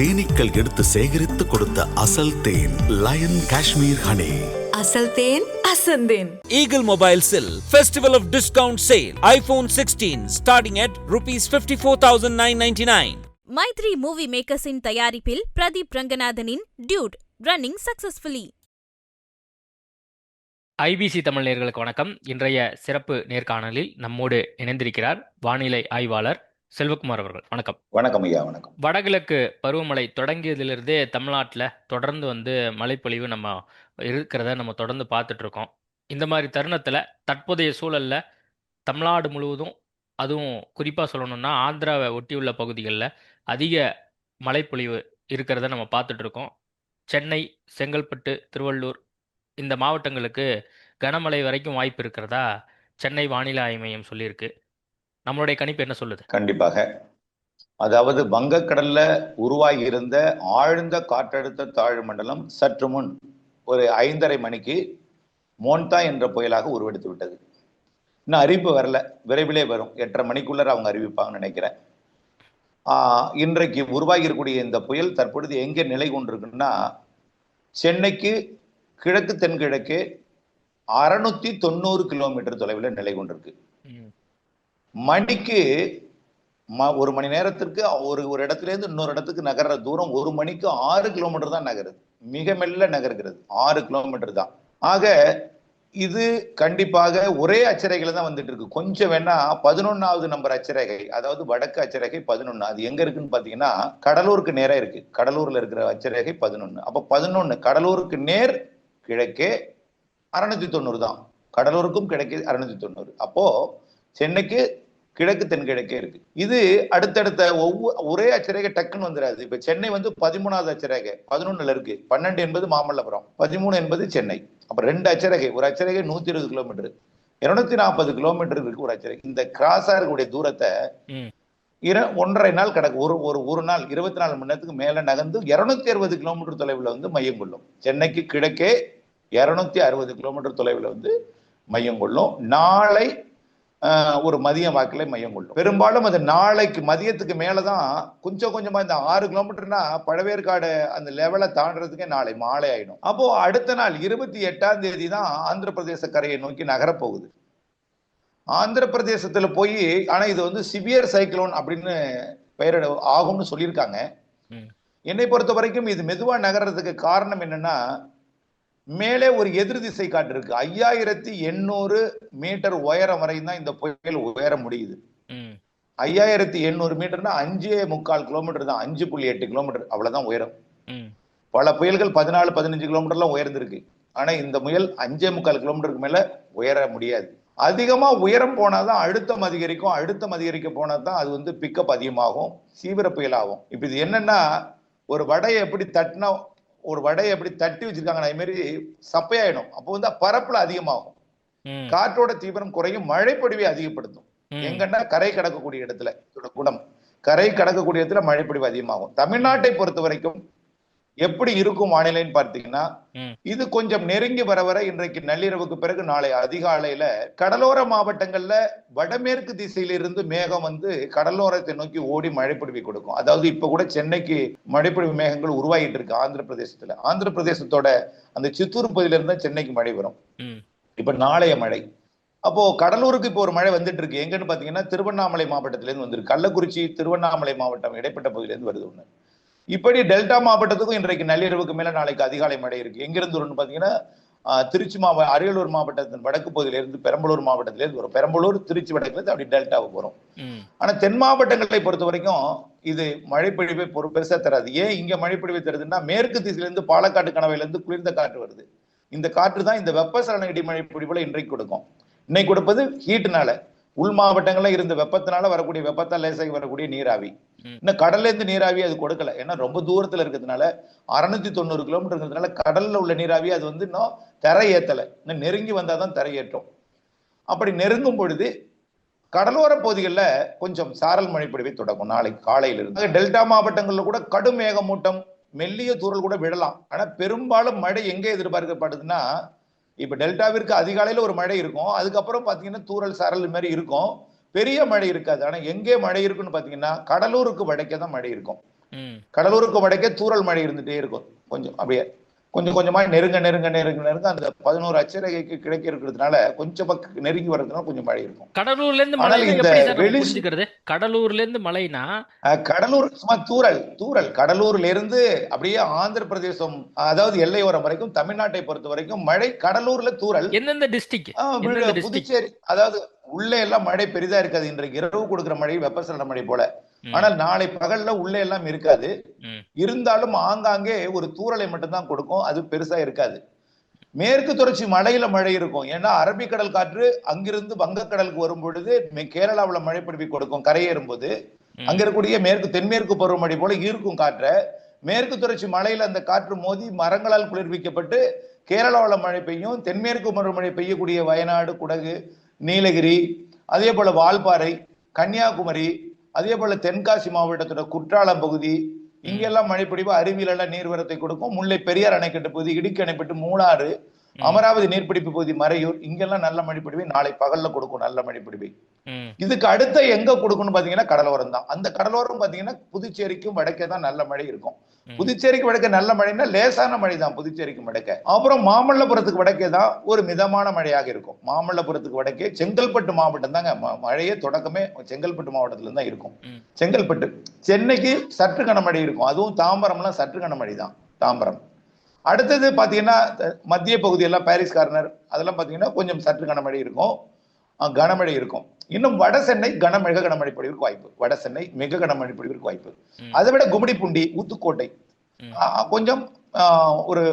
தேனீக்கள் எடுத்து சேகரித்து கொடுத்த அசல் தேன் லயன் காஷ்மீர் ஹனி. அசல் தேன் அசந்தேன் Eagle Mobilesil Festival of Discount Sale iPhone 16 starting at rupees 54,999. Mythri movie மேக்கர்ஸின் தயாரிப்பில் Pradeep ரங்கநாதனின் dude running successfully IBC Tamil நேயர்களுக்கு வணக்கம். இன்றைய சிறப்பு நேர்காணலில் நம்மோடு இணைந்திருக்கிறார் வானிலை ஆய்வாளர் செல்வகுமார் அவர்கள். வணக்கம். வணக்கம் ஐயா வணக்கம். வடகிழக்கு பருவமழை தொடங்கியதிலிருந்தே தமிழ்நாட்டில் தொடர்ந்து வந்து மழைப்பொழிவு நம்ம இருக்கிறத நம்ம தொடர்ந்து பார்த்துட்டு இருக்கோம் இந்த மாதிரி தருணத்தில் தற்போதைய சூழல்ல தமிழ்நாடு முழுவதும் அதுவும் குறிப்பாக சொல்லணும்னா ஆந்திராவை ஒட்டியுள்ள பகுதிகளில் அதிக மழைப்பொழிவு இருக்கிறத நம்ம பார்த்துட்டு இருக்கோம் சென்னை செங்கல்பட்டு திருவள்ளூர் இந்த மாவட்டங்களுக்கு கனமழை வரைக்கும் வாய்ப்பு இருக்கிறதா? சென்னை வானிலை ஆய்வு மையம் சொல்லியிருக்கு. நம்மளுடைய கணிப்பு என்ன சொல்லுது? கண்டிப்பாக. அதாவது வங்கக்கடல்ல உருவாகி இருந்த ஆழ்ந்த காற்றழுத்த தாழ்வு மண்டலம் சற்று முன் ஒரு ஐந்தரை மணிக்கு மோன்தா என்ற புயலாக உருவெடுத்து விட்டது. இன்னும் அறிவிப்பு வரல. விரைவிலே வரும். எட்டரை மணிக்குள்ளே அவங்க அறிவிப்பாங்கன்னு நினைக்கிறேன். இன்றைக்கு உருவாகி இருக்கக்கூடிய இந்த புயல் தற்பொழுது எங்கே நிலை கொண்டிருக்குன்னா சென்னைக்கு கிழக்கு தென்கிழக்கு அறுநூத்தி தொண்ணூறு கிலோமீட்டர் தொலைவில் நிலை கொண்டிருக்கு. மணிக்கு ம ஒரு மணி நேரத்திற்கு ஒரு ஒரு இடத்துல இருந்து இன்னொரு இடத்துக்கு நகர்ற தூரம் ஒரு மணிக்கு ஆறு கிலோமீட்டர் தான் நகருது. மிக மெல்ல நகர்கிறது. ஆறு கிலோமீட்டர் தான். ஆக இது கண்டிப்பாக ஒரே அச்சரேகையில் தான் வந்துட்டு இருக்கு. கொஞ்சம் வேணா பதினொன்னாவது நம்பர் அச்சரேகை அதாவது வடக்கு அச்சரேகை பதினொன்று அது எங்க இருக்குன்னு பாத்தீங்கன்னா கடலூருக்கு நேராக இருக்கு. கடலூர்ல இருக்கிற அச்சரேகை பதினொன்று அப்ப பதினொன்று கடலூருக்கு நேர் கிழக்கே அறுநூத்தி தொண்ணூறு தான். கடலூருக்கும் கிழக்கே அறுநூத்தி தொண்ணூறு. அப்போ சென்னைக்கு கிழக்கு தென்கிழக்கே இருக்கு. இது அடுத்தடுத்த ஒவ்வொரு ஒரே அச்சரேகை டக்குன்னு வந்துடாது இப்ப சென்னை வந்து பதிமூணாவது அச்சரேகை பதினொன்னுல இருக்கு. பன்னெண்டு என்பது மாமல்லபுரம் பதிமூணு என்பது சென்னை. அப்ப ரெண்டு அச்சரேகை ஒரு அச்சரேகை நூத்தி இருபது கிலோமீட்டர். இருநூத்தி நாற்பது கிலோமீட்டர் இருக்கு ஒரு அச்சரேகை. இந்த கிராஸா இருக்கக்கூடிய தூரத்தை இர ஒன்றரை நாள் கிடக்கு ஒரு ஒரு ஒரு நாள் இருபத்தி நாலு மணி நேரத்துக்கு மேல நகர்ந்து இருநூத்தி அறுபது கிலோமீட்டர் தொலைவில் வந்து மையம் கொள்ளும். சென்னைக்கு கிழக்கே இருநூத்தி அறுபது கிலோமீட்டர் தொலைவில் வந்து மையம் கொள்ளும். நாளை ஒரு மதியம் வாக்கில் மையம் கொள்ளும். பெரும்பாலும் அது நாளைக்கு மதியத்துக்கு மேலதான் கொஞ்சம் கொஞ்சமா இந்த ஆறு கிலோமீட்டர்னா பழவேற்காடு அந்த லெவலை தாண்டறதுக்கே நாளை மாலை ஆயிடும். அப்போ அடுத்த நாள் இருபத்தி எட்டாம் தேதி தான் ஆந்திர பிரதேச கரையை நோக்கி நகரப் போகுது ஆந்திர பிரதேசத்துல போய் ஆனா இது வந்து சிவியர் சைக்ளோன் அப்படின்னு பெயரிட ஆகும்னு சொல்லியிருக்காங்க. என்னை பொறுத்த வரைக்கும் இது மெதுவா நகர்றதுக்கு காரணம் என்னன்னா மேலே ஒரு எதிர் திசை காற்று இருக்கு. ஐயாயிரத்தி எண்ணூறு மீட்டர் உயரம் வரையும் தான் இந்த புயல் உயர முடியுது. ஐயாயிரத்தி எண்ணூறு மீட்டர்னா அஞ்சே முக்கால் கிலோமீட்டர் தான். அஞ்சு புள்ளி எட்டு கிலோமீட்டர். அவ்வளவுதான் உயரம். பல புயல்கள் பதினாலு பதினஞ்சு கிலோமீட்டர்லாம் உயர்ந்திருக்கு. ஆனா இந்த முயல் அஞ்சே முக்கால் கிலோமீட்டருக்கு மேல உயர முடியாது. அதிகமா உயரம் போனாதான் அழுத்தம் அதிகரிக்கும். அழுத்தம் அதிகரிக்க போனாதான் அது வந்து பிக்கப் அதிகமாகும். தீவிர புயலாகும். இப்ப இது என்னன்னா ஒரு வடையை எப்படி தட்டினா ஒரு வடையை எப்படி தட்டி வச்சிருக்காங்க. அதே மாதிரி சப்பையாயிடும். அப்போ வந்து பரப்புல அதிகமாகும். காற்றோட தீவிரம் குறையும். மழைப்பொழிவை அதிகப்படுத்தும். எங்கன்னா கரை கடக்கக்கூடிய இடத்துல இதோட குணம். கரை கடக்கக்கூடிய இடத்துல மழைப்பொழிவு அதிகமாகும். தமிழ்நாட்டை பொறுத்த வரைக்கும் எப்படி இருக்கும் வானிலைன்னு பார்த்தீங்கன்னா. இது கொஞ்சம் நெருங்கி வர வர இன்றைக்கு நள்ளிரவுக்கு பிறகு நாளை அதிகாலையில கடலோர மாவட்டங்கள்ல வடமேற்கு திசையிலிருந்து மேகம் வந்து கடலோரத்தை நோக்கி ஓடி மழைப்பொழிவை கொடுக்கும். அதாவது இப்ப கூட சென்னைக்கு மழைப்பொழிவு மேகங்கள் உருவாகிட்டு இருக்கு ஆந்திர பிரதேசத்துல. ஆந்திர பிரதேசத்தோட அந்த சித்தூர் பகுதியில இருந்து தான் சென்னைக்கு மழை வரும். இப்ப நாளைய மழை. அப்போ கடலூருக்கு இப்போ ஒரு மழை வந்துட்டு இருக்கு. எங்கன்னு பாத்தீங்கன்னா திருவண்ணாமலை மாவட்டத்துல இருந்து வந்திருக்கு. கள்ளக்குறிச்சி திருவண்ணாமலை மாவட்டம் இடைப்பட்ட பகுதியில இருந்து வருது ஒண்ணு. இப்படி டெல்டா மாவட்டத்துக்கும் இன்றைக்கு நள்ளிரவுக்கு மேல நாளைக்கு அதிகாலை மழை இருக்கு. எங்கிருந்து வரும்னு பாத்தீங்கன்னா திருச்சி மாவ அரியலூர் மாவட்டத்தின் வடக்கு பகுதியில இருந்து பெரம்பலூர் மாவட்டத்தில இருந்து வரும். பெரம்பலூர் திருச்சி வடக்குல இருந்து அப்படி டெல்டாவுக்கு வரும். ஆனா தென் மாவட்டங்களை பொறுத்த வரைக்கும் இது மழைப்பொழிவை பொறு பெருசா தராது. ஏன் இங்க மழைப்பொழிவை தருதுன்னா மேற்கு திசையில இருந்து பாலக்காட்டு கணவையில இருந்து குளிர்ந்த காற்று வருது. இந்த காற்று தான் இந்த வெப்பசலன இடிமழை பொழிவுல இன்றைக்கு கொடுக்கும். இன்னைக்கு கொடுப்பது ஹீட்னால உள் மாவட்டங்கள்ல இருந்த வெப்பத்தினால வரக்கூடிய வெப்பத்தால் லேசாகி வரக்கூடிய நீராவி. இன்னும் கடல்ல இருந்து நீராவி அது கொடுக்கல. ஏன்னா ரொம்ப தூரத்துல இருக்கிறதுனால அறுநூத்தி தொண்ணூறு கிலோமீட்டர்ங்கிறதுனால கடல்ல உள்ள நீராவி அது வந்து இன்னும் தரை ஏத்தல. இன்னும் நெருங்கி வந்தாதான் தரை ஏற்றும். அப்படி நெருங்கும் பொழுது கடலோர பகுதிகளில் கொஞ்சம் சாரல் மழை பொழிவை தொடங்கும். நாளை காலையில இருந்து டெல்டா மாவட்டங்கள்ல கூட கடும் மேகமூட்டம் மெல்லிய தூறல் கூட விடலாம் ஆனா பெரும்பாலும் மழை எங்க எதிர்பார்க்கப்படுதுன்னா இப்ப டெல்டாவிற்கு அதிகாலையில ஒரு மழை இருக்கும். அதுக்கப்புறம் பாத்தீங்கன்னா தூறல் சாரல் மாதிரி இருக்கும். பெரிய மழை இருக்காது. ஆனா எங்கே மழை இருக்குன்னு பாத்தீங்கன்னா கடலூருக்கு வடக்கே தான் மழை இருக்கும். கடலூருக்கு வடக்கே தூறல் மழை இருந்துட்டே இருக்கும். கொஞ்சம் அப்படியே கொஞ்சம் கொஞ்சமா நெருங்க நெருங்க நெருங்க நெருங்க அந்த பதினோரு அச்சரகைக்கு கிடைக்க இருக்கிறதுனால கொஞ்சம் பக்கம் நெருங்கி வர்றதுனால கொஞ்சம் மழை இருக்கும். கடலூர்ல இருந்து மலை இந்த எப்படி சார் நம்ம வெளி- புரிஞ்சுக்கிறது? கடலூர்ல இருந்து அஹ் கடலூர் சும்மா தூறல் தூறல் கடலூர்ல இருந்து அப்படியே ஆந்திர பிரதேசம் அதாவது எல்லையோரம் வரைக்கும் தமிழ்நாட்டை பொறுத்த வரைக்கும் மழை கடலூர்ல விழு- எந்தெந்த டிஸ்ட்ரிக்ட் புதுச்சேரி அதாவது உள்ளே எல்லாம் மழை பெரிதா இருக்காது. இன்றைக்கு இரவு கொடுக்கிற மழை வெப்பசலன மழை போல. ஆனால் நாளை பகல்ல உள்ளே எல்லாம் இருக்காது. இருந்தாலும் ஆங்காங்கே ஒரு தூறலை மட்டும்தான் கொடுக்கும். அது பெருசா இருக்காது. மேற்கு தொடர்ச்சி மலையில மழை இருக்கும். ஏன்னா அரபிக்கடல் காற்று அங்கிருந்து வங்கக்கடலுக்கு வரும் பொழுது கேரளாவுல மழை பிடிப்பி கொடுக்கும் கரையேறும் போது அங்க இருக்கக்கூடிய மேற்கு தென்மேற்கு பருவமழை போல ஈர்க்கும் காற்றை. மேற்கு தொடர்ச்சி மலையில அந்த காற்று மோதி மரங்களால் குளிர்விக்கப்பட்டு கேரளாவுல மழை பெய்யும். தென்மேற்கு பருவமழை பெய்யக்கூடிய வயநாடு குடகு நீலகிரி அதே போல வால்பாறை கன்னியாகுமரி அதே போல தென்காசி மாவட்டத்தோட குற்றாலம் பகுதி இங்கெல்லாம் மழைப்பிடிவு அருவியில நீர்வரத்தை கொடுக்கும். முல்லை பெரியார் அணைக்கட்டு பகுதி இடுக்கி அணைப்பட்டு மூணாறு அமராவதி நீர்பிடிப்பு பகுதி மறையூர் இங்கெல்லாம் நல்ல மழைப்பிடிவை நாளை பகல்ல கொடுக்கும் நல்ல மழைப்பிடிவை இதுக்கு அடுத்த எங்க கொடுக்கணும் பாத்தீங்கன்னா கடலோரம் தான். அந்த கடலோரம் பாத்தீங்கன்னா புதுச்சேரிக்கும் வடக்கே தான் நல்ல மழை இருக்கும். புதுச்சேரிக்கு வடக்கே நல்ல மழைன்னா லேசான மழை தான் புதுச்சேரிக்கு வடக்கே. அப்புறம் மாமல்லபுரத்துக்கு வடக்கே தான் ஒரு மிதமான மழையாக இருக்கும். மாமல்லபுரத்துக்கு வடக்கே செங்கல்பட்டு மாவட்டம் தாங்க. மழையே தொடக்கமே செங்கல்பட்டு மாவட்டத்துல தான் இருக்கும். செங்கல்பட்டு. சென்னைக்கு சற்று கனமழை இருக்கும். அதுவும் தாம்பரம்லாம் சற்று கனமழை தான். தாம்பரம். அடுத்தது பாத்தீங்கன்னா த- மத்திய பகுதி எல்லாம் பாரிஸ் கார்னர் அதெல்லாம் பாத்தீங்கன்னா கொஞ்சம் சற்று கனமழை இருக்கும். கனமழை இருக்கும். இன்னும் வட சென்னை கன மிக கனமழை பொழிவிற்கு வாய்ப்பு. வட சென்னை மிக கனமழை பொழிவிற்கு வாய்ப்பு. அதை விட கும்மிடிப்பூண்டி ஊத்துக்கோட்டை. கொஞ்சம் ஒரு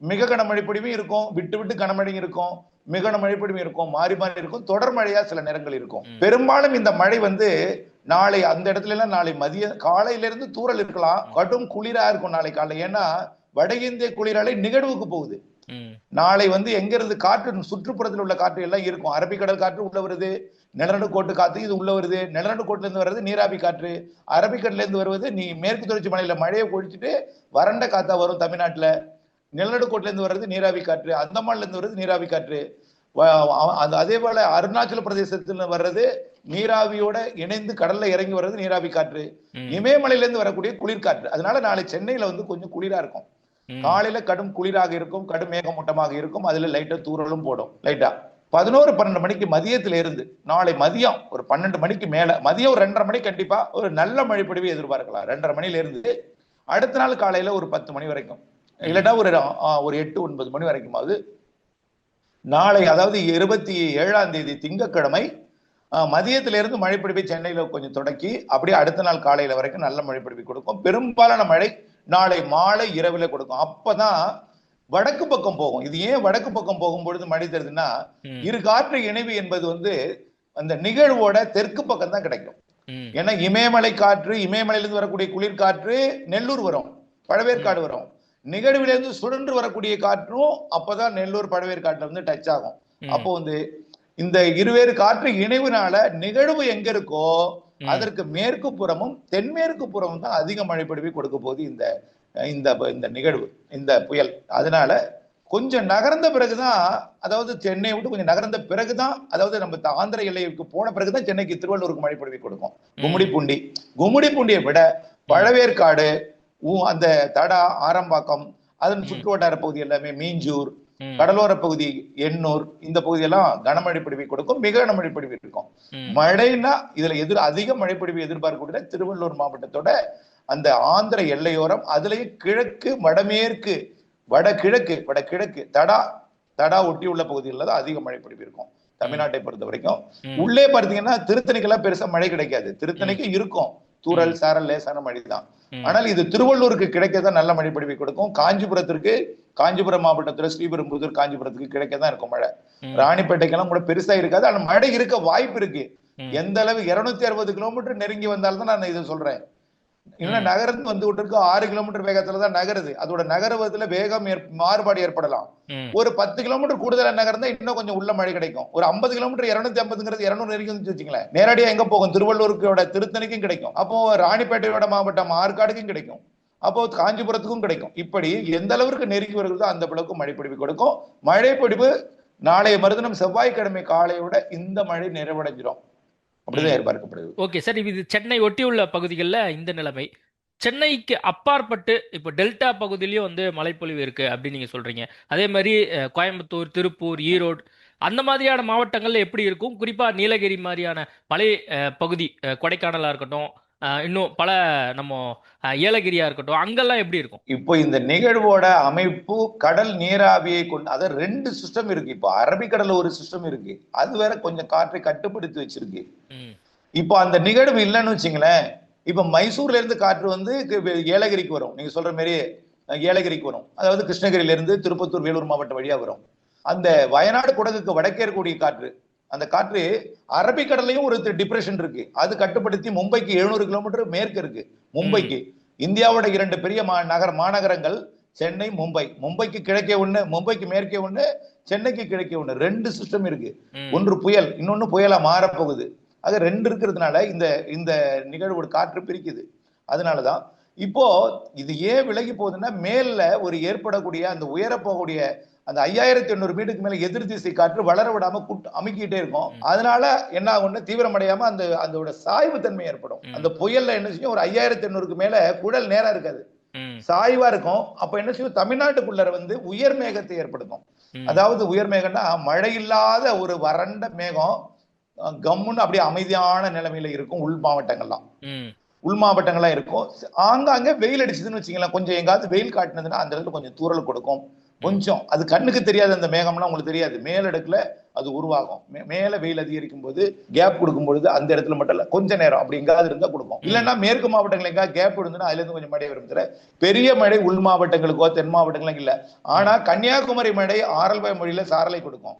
மிக கனமழை பொழிவும் இருக்கும் விட்டு விட்டு கனமழை இருக்கும் மிக கனமழை பொழிவும் இருக்கும் மாறி மாறி இருக்கும் தொடர் மழையா சில நேரங்கள் இருக்கும். பெரும்பாலும் இந்த மழை வந்து நாளை அந்த இடத்துல எல்லாம் நாளை மதிய காலையில இருந்து தூறல் இருக்கலாம் கடும் குளிரா இருக்கும் நாளை காலை ஏன்னா வட இந்திய குளிரலை நிகழ்வுக்கு போகுது. நாளை வந்து எங்க இருந்து காற்று சுற்றுப்புறத்தில் உள்ள காற்று எல்லாம் இருக்கும். அரபிக்கடல் காற்று உள்ள வருது. நிலநடுக்கோட்டு காற்று இது உள்ள வருது. நிலநடுக்கோட்டுல இருந்து வர்றது நீராவி காற்று. அரபிக்கடல்ல இருந்து வருவது நீ மேற்கு தொடர்ச்சி மலையில மழையை பொழிச்சிட்டு வறண்ட காத்தா வரும் தமிழ்நாட்டுல. நிலநடுக்கோட்டுல இருந்து வர்றது நீராவி காற்று. அந்தமான்ல இருந்து வர்றது நீராவி காற்று. அது அதே போல அருணாச்சல பிரதேசத்துல வர்றது நீராவியோட இணைந்து கடல்ல இறங்கி வர்றது நீராவி காற்று. ம். இமயமலையில இருந்து வரக்கூடிய குளிர்காற்று அதனால நாளை சென்னையில வந்து கொஞ்சம் குளிரா இருக்கும். காலையில கடும் குளிராக இருக்கும் கடும் மேகமூட்டமாக இருக்கும். அதுல லைட்டா தூறலும் போடும். லைட்டா. பதினோரு பன்னெண்டு மணிக்கு மதியத்தில் இருந்து நாளை மதியம் ஒரு பன்னெண்டு மணிக்கு மேல மதியம் ஒரு ரெண்டரை மணி கண்டிப்பா ஒரு நல்ல மழை பொழிவை எதிர்பார்க்கலாம். ரெண்டரை மணில இருந்து அடுத்த நாள் காலையில ஒரு பத்து மணி வரைக்கும். இல்லைன்னா ஒரு ஒரு எட்டு ஒன்பது மணி வரைக்குமாவது நாளை அதாவது இருபத்தி ஏழாம் தேதி திங்கட்கிழமை மதியத்திலிருந்து இருந்து மழைப்பிடிப்பை சென்னையில கொஞ்சம் தொடக்கி அப்படியே அடுத்த நாள் காலையில வரைக்கும் நல்ல மழைப்பிடிப்பை கொடுக்கும். பெரும்பாலான மழை நாளை மாலை இரவுல கொடுக்கும். அப்பதான் வடக்கு பக்கம் போகும் இது ஏன் வடக்கு பக்கம் போகும் பொழுது மழை தருதுன்னா. இரு காற்று இணைவு என்பது வந்து அந்த நிகழ்வோட தெற்கு பக்கம் தான் கிடைக்கும் ஏன்னா இமயமலை காற்று இமயமலையிலிருந்து வரக்கூடிய குளிர் காற்று நெல்லூர் வரும் பழவேற்காடு வரும் நிகழ்விலிருந்து சுழன்று வரக்கூடிய காற்றும் அப்பதான் நெல்லூர் பழவேற்காட்டுல வந்து டச் ஆகும். அப்போ வந்து இந்த இருவேறு காற்று இணைவுனால நிகழ்வு எங்க இருக்கோ. அதற்கு மேற்கு புறமும் தென்மேற்கு புறமும் தான் அதிக மழை பொழிவை கொடுக்க போகுது இந்த இந்த இந்த நிகழ்வு இந்த புயல். அதனால கொஞ்சம் நகர்ந்த பிறகுதான் அதாவது சென்னையை விட்டு கொஞ்சம் நகர்ந்த பிறகுதான் அதாவது நம்ம ஆந்திர எல்லைக்கு போன பிறகுதான் சென்னைக்கு திருவள்ளூருக்கு மழை பொழிவை கொடுக்கும் கும்மிடிப்பூண்டி. கும்மிடிப்பூண்டியை விட பழவேற்காடு ஊ- அந்த தடா ஆரம்பாக்கம் அதன் சுற்று வட்டார பகுதி எல்லாமே மீஞ்சூர். கடலோர பகுதி எண்ணூர் இந்த பகுதியெல்லாம் கனமழை பொழிவை கொடுக்கும் மிக கனமழை பொழிவு இருக்கும். ம். மழைனா இதுல எதிர் அதிக மழை பொழிவு எதிர்பார்க்கக்கூடிய திருவள்ளூர் மாவட்டத்தோட அந்த ஆந்திர எல்லையோரம் அதுலயும் கிழக்கு வடமேற்கு வடகிழக்கு வடகிழக்கு தடா தடா ஒட்டி உள்ள பகுதிகளில் தான் அதிக மழை பொழிவு இருக்கும் தமிழ்நாட்டை பொறுத்த வரைக்கும். உள்ளே பார்த்தீங்கன்னா திருத்தணிக்கெல்லாம் பெருசா மழை கிடைக்காது. திருத்தணிக்கு இருக்கும். தூறல் சாரல் லேசான மழை தான். ஆனால் இது திருவள்ளூருக்கு கிடைக்கதான் நல்ல மழை பொழிவை கொடுக்கும். காஞ்சிபுரத்திற்கு காஞ்சிபுரம் மாவட்டத்துல ஸ்ரீபெரும்புதூர் காஞ்சிபுரத்துக்கு கிடைக்கதான் இருக்கும் மழை. ராணிப்பேட்டைக்கெல்லாம் கூட பெருசா இருக்காது. ஆனா மழை இருக்க வாய்ப்பு இருக்கு. எந்த அளவு இருநூத்தி அறுபது கிலோமீட்டர் நெருங்கி வந்தால்தான் நான் இதை சொல்றேன். இன்னும் நகர்ந்து வந்து விட்டு ஆறு கிலோமீட்டர் வேகத்துல தான் நகருது. அதோட நகருவதுல வேகம் மாறுபாடு ஏற்படலாம். ஒரு பத்து கிலோமீட்டர் கூடுதலா நகர்ந்தா இன்னும் கொஞ்சம் உள்ள மழை கிடைக்கும். ஒரு ஐம்பது கிலோமீட்டர் இருநூத்தி ஐம்பதுங்கிறது இருநூறு வந்து வச்சுங்களேன் நேரடியா எங்க போகும்? திருவள்ளூருக்கோட திருத்தணிக்கும் கிடைக்கும். அப்போ ராணிப்பேட்டையோட மாவட்டம் ஆற்காடுக்கும் கிடைக்கும். அப்போ காஞ்சிபுரத்துக்கும் கிடைக்கும். இப்படி எந்த அளவிற்கு நெருங்கி வருகிறதோ அந்த அளவுக்கு மழை பொழிவு கொடுக்கும். மழை பொழிவு நாளைய மறுதினம் செவ்வாய்க்கிழமை காலையோட இந்த மழை நிறைவடைஞ்சிடும் அப்படிதான் எதிர்பார்க்கப்படுது. ஓகே சார் இது சென்னை ஒட்டியுள்ள பகுதிகளில் இந்த நிலைமை. சென்னைக்கு அப்பாற்பட்டு இப்போ டெல்டா பகுதியிலயும் வந்து மழைப்பொழிவு இருக்கு அப்படின்னு நீங்க சொல்றீங்க. அதே மாதிரி கோயம்புத்தூர் திருப்பூர் ஈரோடு அந்த மாதிரியான மாவட்டங்கள்ல எப்படி இருக்கும்? குறிப்பா நீலகிரி மாதிரியான மலை பகுதி கொடைக்கானலா இருக்கட்டும் இன்னும் பல நம்ம ஏலகிரியா இருக்கட்டும் அங்கெல்லாம் எப்படி இருக்கும்? இப்போ இந்த நிகழ்வோட அமைப்பு கடல் நீராவியை கொண்டு அதாவது ரெண்டு சிஸ்டம் இருக்கு. இப்போ அரபிக்கடல்ல ஒரு சிஸ்டம் இருக்கு. அது வேற கொஞ்சம் காற்றை கட்டுப்படுத்தி வச்சிருக்கு. இப்போ அந்த நிகழ்வு இல்லைன்னு வச்சுங்களேன் இப்ப மைசூர்ல இருந்து காற்று வந்து ஏலகிரிக்கு வரும். நீங்க சொல்ற மாதிரி ஏலகிரிக்கு வரும். அதாவது கிருஷ்ணகிரியில இருந்து திருப்பத்தூர் வேலூர் மாவட்டம் வழியா வரும். அந்த வயநாடு குடகுக்கு வடக்கே இருக்கக்கூடிய காற்று. அந்த காற்று அரபிக்கடல்லையும் ஒரு டிப்ரெஷன் இருக்கு. அது கட்டுப்படுத்தி மும்பைக்கு எழுநூறு கிலோமீட்டர் மேற்கு இருக்கு. மும்பைக்கு. இந்தியாவோட இரண்டு பெரிய மா நகர மாநகரங்கள் சென்னை மும்பை. மும்பைக்கு கிழக்கே ஒண்ணு மும்பைக்கு மேற்கே ஒண்ணு சென்னைக்கு கிழக்கே ஒண்ணு. ரெண்டு சிஸ்டம் இருக்கு. ஒன்று புயல் இன்னொன்னு புயலா மாறப்போகுது. ஆக ரெண்டு இருக்கிறதுனால இந்த இந்த நிகழ்வோட காற்று பிரிக்குது. அதனாலதான் இப்போ இது ஏன் விலகி போகுதுன்னா மேல்ல ஒரு ஏற்படக்கூடிய அந்த உயர போகக்கூடிய அந்த ஐயாயிரத்தி எண்ணூறு மீட்டருக்கு மேல எதிர் திசை காற்று வளர விடாம குட் அமுக்கிட்டே இருக்கும். அதனால என்ன ஆகும்னா தீவிரமடையாம அந்த அதோட சாய்வு தன்மை ஏற்படும். அந்த புயல்ல என்ன செய்யும்? ஒரு ஐயாயிரத்தி எண்ணூறுக்கு மேல குழல் நேரா இருக்காது. சாய்வா இருக்கும். அப்ப என்ன செய்யும்? தமிழ்நாட்டுக்குள்ளர வந்து உயர் மேகத்தை ஏற்படுத்தும். அதாவது உயர் மேகம்னா மழை இல்லாத ஒரு வறண்ட மேகம் கம்முன்னு அப்படியே அமைதியான நிலைமையில இருக்கும் உள் மாவட்டங்கள்லாம். உள் மாவட்டங்கள்லாம் இருக்கும். ஆங்காங்க வெயில் அடிச்சதுன்னு வச்சுங்களேன் கொஞ்சம் எங்காவது வெயில் காட்டுனதுன்னா அந்த இடத்துல கொஞ்சம் தூறல் கொடுக்கும். கொஞ்சம். அது கண்ணுக்கு தெரியாது அந்த மேகம்லாம் உங்களுக்கு தெரியாது. மேலடுக்குல அது உருவாகும். மேல வெயில் அதிகரிக்கும் போது கேப் கொடுக்கும் பொழுது அந்த இடத்துல மட்டும் இல்ல கொஞ்ச நேரம் அப்படி எங்காவது இருந்தா கொடுக்கும் இல்லைன்னா மேற்கு மாவட்டங்கள் எங்கா கேப் இருந்ததுன்னா அதுல இருந்து கொஞ்சம் மழை வரும் தவிர பெரிய மழை உள் மாவட்டங்களுக்கோ தென் மாவட்டங்களுக்கும் இல்ல. ஆனா கன்னியாகுமரி மழை ஆரல்வாய் மொழியில சாரலை கொடுக்கும்.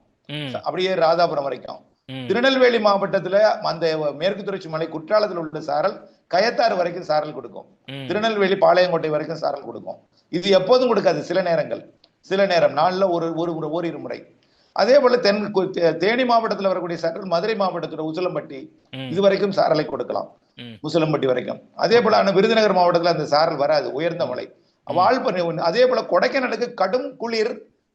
அப்படியே ராதாபுரம் வரைக்கும். திருநெல்வேலி மாவட்டத்துல அந்த மேற்கு தொடர்ச்சி மலை குற்றாலத்தில் உள்ள சாரல் கயத்தாறு வரைக்கும் சாரல் கொடுக்கும். திருநெல்வேலி பாளையங்கோட்டை வரைக்கும் சாரல் கொடுக்கும். இது எப்போதும் கொடுக்காது. சில நேரங்கள். சில நேரம் நாள்ல ஒரு ஒரு ஒரு ஓரிரு முறை. அதே போல தென் தேனி மாவட்டத்துல வரக்கூடிய சாரல் மதுரை மாவட்டத்தோட உசிலம்பட்டி. இது வரைக்கும் சாரலை கொடுக்கலாம். உசிலம்பட்டி வரைக்கும். அதே போல ஆனா விருதுநகர் மாவட்டத்துல அந்த சாரல் வராது உயர்ந்த மலை. வால்பனை அதே போல கொடைக்கானலுக்கு கடும் குளிர்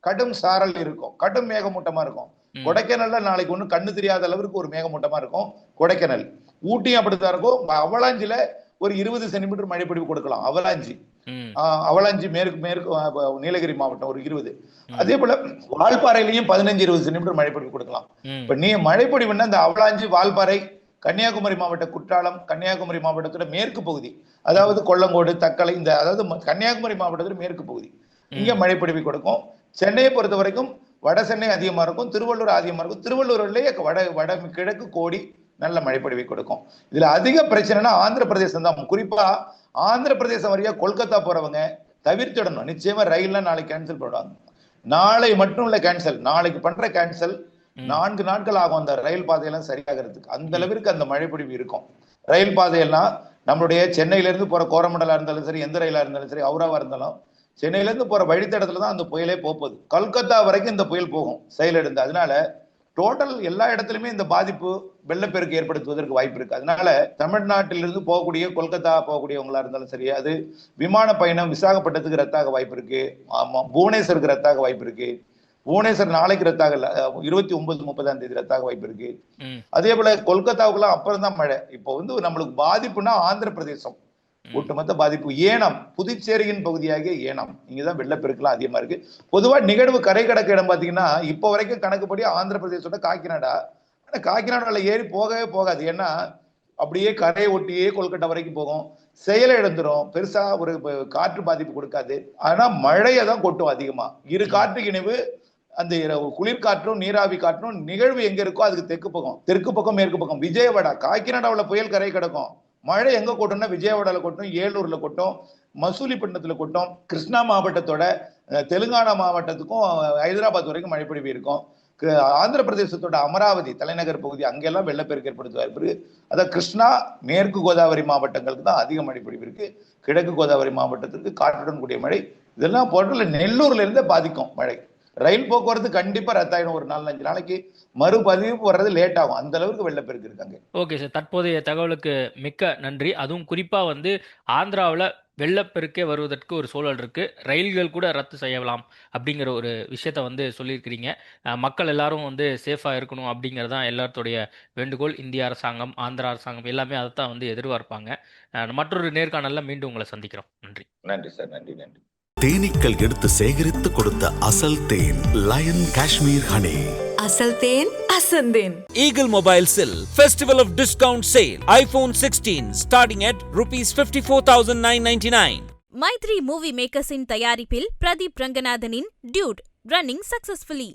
கடும் சாரல் இருக்கும். கடும் மேகமூட்டமா இருக்கும். கொடைக்கானல்ல நாளைக்கு ஒண்ணு கண்ணு தெரியாத அளவுக்கு ஒரு மேகமூட்டமா இருக்கும் கொடைக்கானல். ஊட்டியும் அப்படித்தான் இருக்கும். அவலாஞ்சில ஒரு இருபது சென்டிமீட்டர் மழைப்பொழிவு கொடுக்கலாம் அவலாஞ்சி. அவலாஞ்சி மேற்கு மேற்கு நீலகிரி மாவட்டம் ஒரு இருபது. அதே போல வால்பாறையிலையும் பதினஞ்சு இருபது சென்டிமீட்டர் மழைப்பொழிவு கொடுக்கலாம். இப்ப நீ மழைப்பொழிவுன்னா இந்த அவலாஞ்சி வால்பாறை கன்னியாகுமரி மாவட்ட குற்றாலம் கன்னியாகுமரி மாவட்டத்தோட மேற்கு பகுதி. அதாவது கொல்லங்கோடு தக்கலை இந்த அதாவது கன்னியாகுமரி மாவட்டத்தோட மேற்கு பகுதி. இங்க மழைப்பொழிவு கொடுக்கும். சென்னையை பொறுத்த வரைக்கும் வட சென்னை அதிகமா இருக்கும். திருவள்ளூர் அதிகமா இருக்கும். திருவள்ளூர்லயே வட வட கிழக்கு கோடி நல்ல மழைப்பொழிவை கொடுக்கும். இதுல அதிக பிரச்சனைனா ஆந்திர பிரதேசம் தான் குறிப்பா ஆந்திர பிரதேசம் வழியா கொல்கத்தா போறவங்க தவிர்த்திடணும். நிச்சயமா ரயில்லாம் நாளைக்கு கேன்சல் பண்ணுவாங்க நாளை மட்டும் இல்ல கேன்சல் நாளைக்கு பண்ற கேன்சல் நான்கு நாட்கள் ஆகும் அந்த ரயில் பாதையெல்லாம் சரியாகிறதுக்கு. அந்த அளவிற்கு அந்த மழைப்பொழிவு இருக்கும். ரயில் பாதையெல்லாம் நம்மளுடைய சென்னையில இருந்து போற கோரமண்டலா இருந்தாலும் சரி எந்த ரயிலா இருந்தாலும் சரி அவுராவா இருந்தாலும் சென்னையில இருந்து போற வழித்தடத்துல தான் அந்த புயலே போகுது. கல்கத்தா வரைக்கும் இந்த புயல் போகும் செயலிழந்து. அதனால டோட்டல் எல்லா இடத்துலயுமே இந்த பாதிப்பு வெள்ளப்பெருக்கு ஏற்படுத்துவதற்கு வாய்ப்பு இருக்கு. அதனால தமிழ்நாட்டிலிருந்து போகக்கூடிய கொல்கத்தா போகக்கூடியவங்களா இருந்தாலும் சரி அது விமான பயணம் விசாகப்பட்டினத்துக்கு ரத்தாக வாய்ப்பு இருக்கு. புவனேஸ்வருக்கு ரத்தாக வாய்ப்பு இருக்கு. புவனேஸ்வர் நாளைக்கு ரத்தாக இருபத்தி ஒன்பது முப்பதாம் தேதி ரத்தாக வாய்ப்பு இருக்கு. அதே போல கொல்கத்தாவுக்குலாம் அப்புறம் தான் மழை. இப்போ வந்து நம்மளுக்கு பாதிப்புனா ஆந்திர பிரதேசம் ஒட்டுமொத்த பாதிப்பு ஏனம். புதுச்சேரியின் பகுதியாகிய ஏனம். இங்கதான் வெள்ளப்பெருக்கெல்லாம் அதிகமா இருக்கு. பொதுவா நிகழ்வு கரை கடக்க இடம் பாத்தீங்கன்னா இப்போ வரைக்கும் கணக்குப்படி ஆந்திர பிரதேசோட காக்கிநாடா. ஆனா காக்கிநாடால ஏறி போகவே போகாது. ஏன்னா அப்படியே கரையை ஒட்டியே கொல்கட்டா வரைக்கும் போகும். செயலை இழந்துரும். பெருசா ஒரு காற்று பாதிப்பு கொடுக்காது. ஆனா மழையை தான் கொட்டும் அதிகமா. இரு காற்று இணைவு அந்த குளிர்காற்றும் நீராவி காற்றும் நிகழ்வு எங்க இருக்கோ அதுக்கு தெற்கு பக்கம். தெற்கு பக்கம் மேற்கு பக்கம். விஜயவாடா காக்கிநாடாவில் புயல் கரை கிடக்கும். மழை எங்க கொட்டும்னா விஜயவாடால கொட்டும் ஏலூர்ல கொட்டும் மசூலிப்பட்டினத்துல கொட்டும் கிருஷ்ணா மாவட்டத்தோட தெலுங்கானா மாவட்டத்துக்கும் ஹைதராபாத் வரைக்கும் மழைப்பொழிவு இருக்கும். ஆந்திர பிரதேசத்தோட அமராவதி தலைநகர் பகுதி அங்கெல்லாம் வெள்ளப்பெருக்கு ஏற்படுத்த வாய்ப்பு இருக்கு அதான் கிருஷ்ணா மேற்கு கோதாவரி மாவட்டங்களுக்கு தான் அதிக மழைப்பொழிவு இருக்கு. கிழக்கு கோதாவரி மாவட்டத்திற்கு காற்றுடன் கூடிய மழை. இதெல்லாம் போட்டு நெல்லூர்ல இருந்தே பாதிக்கும் மழை. ரயில் போக்குவரத்து கண்டிப்பா ரத்தாயிடும் ஒரு நாலு அஞ்சு நாளைக்கு. மறுபதிவு வர்றது லேட் ஆகும். அந்த அளவுக்கு வெள்ளப்பெருக்கு இருக்காங்க ஓகே சார் தற்போதைய தகவலுக்கு மிக்க நன்றி. அதுவும் குறிப்பா வந்து ஆந்திராவில் வெள்ளப்பெருக்கே வருவதற்கு ஒரு சூழல் இருக்குது ரயில்கள் கூட ரத்து செய்யலாம் அப்படிங்கிற ஒரு விஷயத்த வந்து சொல்லியிருக்கிறீங்க. மக்கள் எல்லாரும் வந்து சேஃபாக இருக்கணும் அப்படிங்கிறது தான் எல்லாத்துடைய வேண்டுகோள். இந்திய அரசாங்கம் ஆந்திரா அரசாங்கம் எல்லாமே அதை தான் வந்து எதிர்பார்ப்பாங்க. மற்றொரு நேர்காணலில் மீண்டும் உங்களை சந்திக்கிறோம். நன்றி. நன்றி சார் நன்றி நன்றி. தேனீக்கள் எடுத்து சேகரித்து கொடுத்த அசல் தேன் லயன் காஷ்மீர் ஹனி. அசல் தேன் அசந்தேன் Eagle Mobile Sill Festival of Discount Sale iPhone 16 starting at rupees 54,999. Mythri movie மேக்கர்ஸின் தயாரிப்பில் பிரதீப் ரங்கநாதனின் டியூட் ரன்னிங் சக்சஸ்ஃபுல்லி